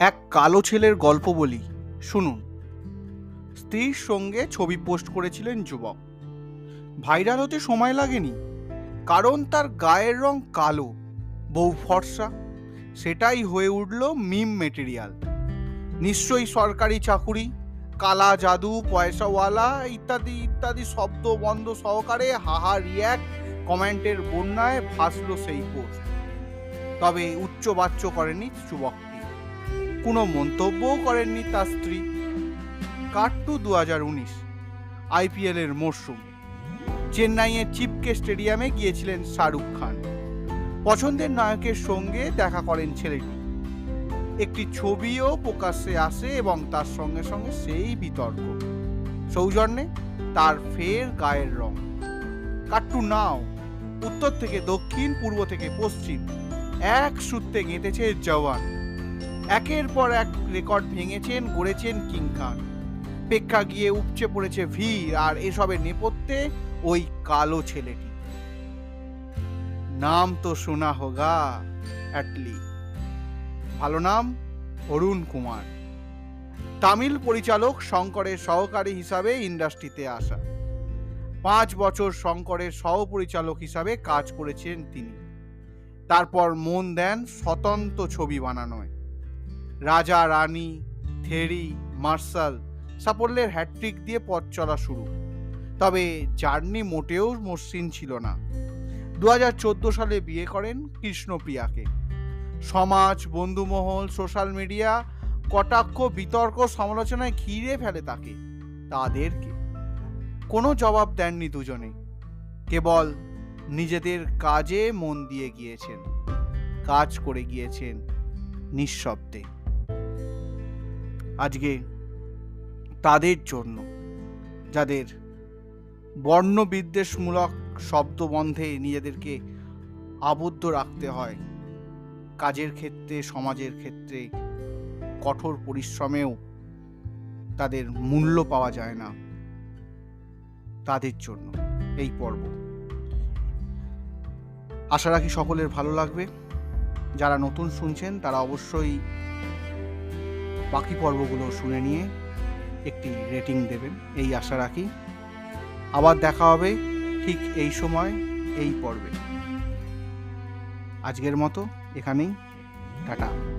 এক কালো ছেলের গল্প বলি। শুনুন। স্ত্রীর সঙ্গে ছবি পোস্ট করেছিলেন যুবক। ভাইরাল হতে সময় লাগেনি, কারণ তার গায়ের রং কালো বউ ফর্সা। সেটাই হয়ে উঠল মিম মেটেরিয়াল। নিশ্চয়ই সরকারি চাকুরি, কালা জাদু, পয়সাওয়ালা, ইত্যাদি ইত্যাদি শব্দ বন্ধ সহকারে হাহা রিয়াক্ট কমেন্টের বন্যায় ভাসল সেই পোস্ট। তবে উচ্চবাচ্য করেনি যুবকটি কোনো মন্তব্যও করেননি তার স্ত্রী। কাট্টু দু হাজার উনিশ, আইপিএলের মরশুম। চেন্নাইয়ের চিপকে স্টেডিয়ামে গিয়েছিলেন শাহরুখ খান। পছন্দের নায়কের সঙ্গে দেখা করেন ছেলেটি। একটি ছবিও প্রকাশ্যে আসে এবং তার সঙ্গে সঙ্গে সেই বিতর্ক। সৌজন্যে তার ফের গায়ের রং। কাট্টু নাও, উত্তর থেকে দক্ষিণ, পূর্ব থেকে পশ্চিম, এক সূত্রে গেঁথেছে জওয়ান। একের পর এক রেকর্ড ভেঙেছেন, গড়েছেন কিং খান। পেক্ষা গিয়ে উপচে পড়েছে ভিড় আর এসবের নেপথ্যে ওই কালো ছেলেটি। নাম তো শোনা হোগা, অ্যাটলি। ভালো নাম, অরুণ কুমার। তামিল পরিচালক শঙ্করের সহকারী হিসাবে ইন্ডাস্ট্রিতে আসা। পাঁচ বছর শঙ্করের সহপরিচালক হিসাবে কাজ করেছেন তিনি। তারপর মন দেন স্বতন্ত্র ছবি বানানোয়। রাজা, রানী, থেরি, মার্শাল সাফল্যের হ্যাট্রিক দিয়ে পথ চলা শুরু। তবে জার্নি মোটেও মসৃণ ছিল না। দু হাজার চোদ্দ সালে বিয়ে করেন কৃষ্ণপ্রিয়াকে। সমাজ, বন্ধুমহল, সোশ্যাল মিডিয়া, কটাক্ষ, বিতর্ক, সমালোচনায় ঘিরে ফেলে তাকে, তাদেরকে। কোনো জবাব দেননি দুজনে। কেবল নিজেদের কাজে মন দিয়ে গিয়েছেন। কাজ করে গিয়েছেন নিঃশব্দে। আজকে তাদের জন্য, যাদের বর্ণ বিদ্বেষমূলক শব্দবন্ধে নিজেদেরকে আবদ্ধ রাখতে হয়, কাজের ক্ষেত্রে, সমাজের ক্ষেত্রে কঠোর পরিশ্রমেও তাদের মূল্য পাওয়া যায় না। তাদের জন্য এই পর্ব। আশা রাখি সকলের ভালো লাগবে। যারা নতুন শুনছেন, তারা অবশ্যই বাকি পর্বগুলো শুনে নিয়ে একটি রেটিং দেবেন। এই আশা রাখি। আবার দেখা হবে ঠিক এই সময়, এই পর্বে। আজকের মতো এখানেই। টাটা।